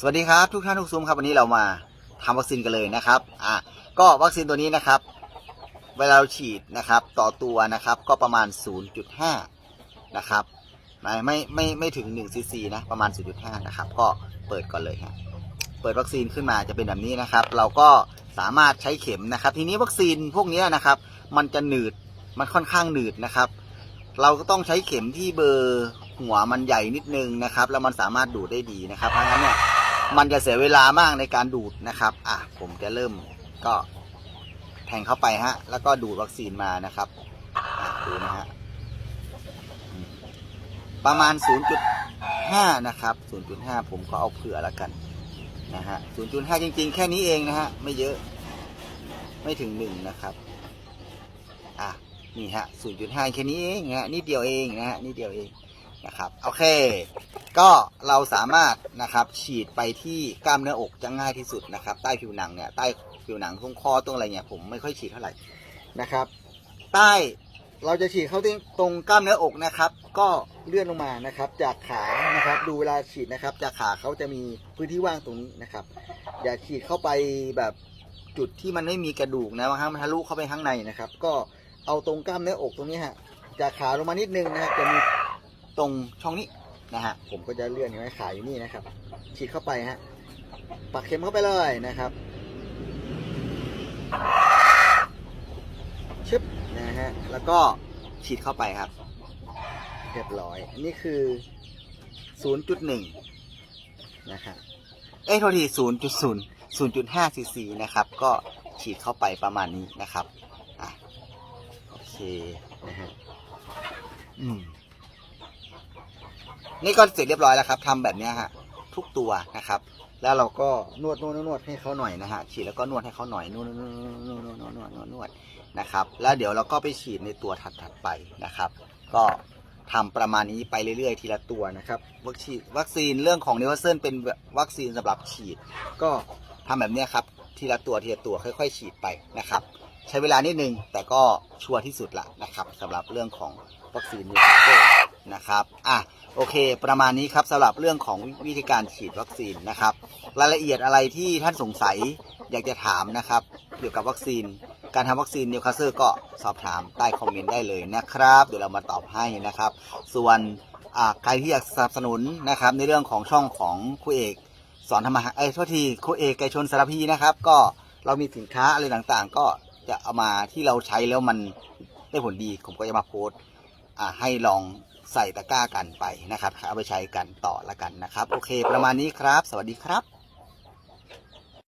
สวัสดีครับทุกท่านทุกซุ้มครับวันนี้เรามาทำวัคซีนกันเลยนะครับอะก็วัคซีนตัวนี้นะครับ เวลาเราฉีดนะครับต่อตัวนะครับก็ประมาณ 0.5 นะครับไม่ไม่ไม่ไม่ถึง1ซีซีนะประมาณ 0.5 นะครับ ก็เปิดก่อนเลยฮะเปิดวัคซีนขึ้นมาจะเป็นแบบนี้นะครับ เราก็สามารถใช้เข็มนะครับ ทีนี้วัคซีนพวกนี้นะครับ มันจะหนืดมันค่อนข้างหนืดนะครับ เราก็ต้องใช้เข็มที่เบอร์หัวมันใหญ่นิดนึงนะครับ แล้วมันสามารถดูดได้ดีนะครับเพราะงั้นเนี่ย มันจะเสียเวลามากในการดูดนะครับ อะผมจะเริ่มก็แทงเข้าไปฮะ แล้วก็ดูดวัคซีนมานะครับดูนะฮะประมาณ 0.5 นะครับ 0.5 ผมก็เอาเผื่อแล้วกันนะฮะ 0.5 จริง ๆ แค่นี้เองนะฮะ ไม่เยอะ ไม่ถึงหนึ่งนะครับ อะ นี่ฮะ 0.5 แค่นี้เองนะฮะ นิดเดียวเองนะฮะ นิดเดียวเองนะครับ โอเค ก็เราสามารถนะครับฉีดไปที่กล้ามเนื้ออกจะง่ายที่สุดนะครับใต้ผิวหนังเนี่ยใต้ผิวหนังตรงคอตรงอะไรเนี่ยผมไม่ค่อยฉีดเท่าไหร่นะครับ ใต้เราจะฉีดเข้าที่ตรงกล้ามเนื้ออกนะครับ ก็เลื่อนลงมานะครับ จากขานะครับ ดูเวลาฉีดนะครับ จากขาเขาจะมีพื้นที่ว่างตรงนี้นะครับ อย่าฉีดเข้าไปแบบจุดที่มันไม่มีกระดูกนะบางครั้งมันทะลุเข้าไปข้างในนะครับ ก็เอาตรงกล้ามเนื้ออกตรงนี้ฮะจากขาลงมานิดนึงนะครับจะมีตรงช่องนี้ นะฮะผมก็จะเลื่อนไว้ขายอยู่นี่นะครับฉีดเข้าไปฮะปักเข็มเข้าไปเลยนะครับชึบนะฮะแล้วก็ฉีดเข้าไปครับ เรียบร้อยอันนี้คือ 0.1 นะครับเอ้ยโทษที 0.0 0.5 ซีซีนะครับ ก็ฉีดเข้าไปประมาณนี้นะครับ อะ โอเค นะฮะ อืม นี่ก็เสร็จเรียบร้อยแล้วครับทำแบบนี้ฮะทุกตัวนะครับ แล้วเราก็นวดนวดนวดให้เขาหน่อยนะฮะฉีดแล้วก็นวดให้เขาหน่อยนวดนวดนวดนวดนวดนวดนวดนวดนะครับ แล้วเดี๋ยวเราก็ไปฉีดในตัวถัดๆไปนะครับ ก็ทำประมาณนี้ไปเรื่อยๆ ทีละตัวนะครับวัคซีนวัคซีนเรื่องของนิวเซนเป็นวัคซีนสำหรับฉีด ก็ทำแบบนี้ครับทีละตัวทีละตัวค่อย ๆ ฉีดไปนะครับ ใช้เวลานิดนึง แต่ก็ชัวร์ที่สุดละนะครับสำหรับเรื่องของวัคซีนนิวคาสเซิลนะครับอะโอเค ประมาณนี้ครับสำหรับเรื่องของวิธีการฉีดวัคซีนนะครับ รายละเอียดอะไรที่ท่านสงสัยอยากจะถามนะครับ เกี่ยวกับวัคซีน การทำวัคซีนนิวคาสเซิลก็สอบถามใต้คอมเมนต์ได้เลยนะครับ เดี๋ยวเรามาตอบให้นะครับ ส่วนใครที่อยากสนับสนุนนะครับ ในเรื่องของช่องของครูเอกสอนทำมาหาเอ้โทษทีครูเอกไกชนสารพีนะครับ ก็เรามีสินค้าอะไรต่างๆ ก็ จะเอามาที่เราใช้แล้วมันได้ผลดีผมก็จะมาโพสต์ให้ลองใส่ตะกร้ากันไปนะครับเอาไปใช้กันต่อละกันนะครับ โอเค ประมาณนี้ครับ สวัสดีครับ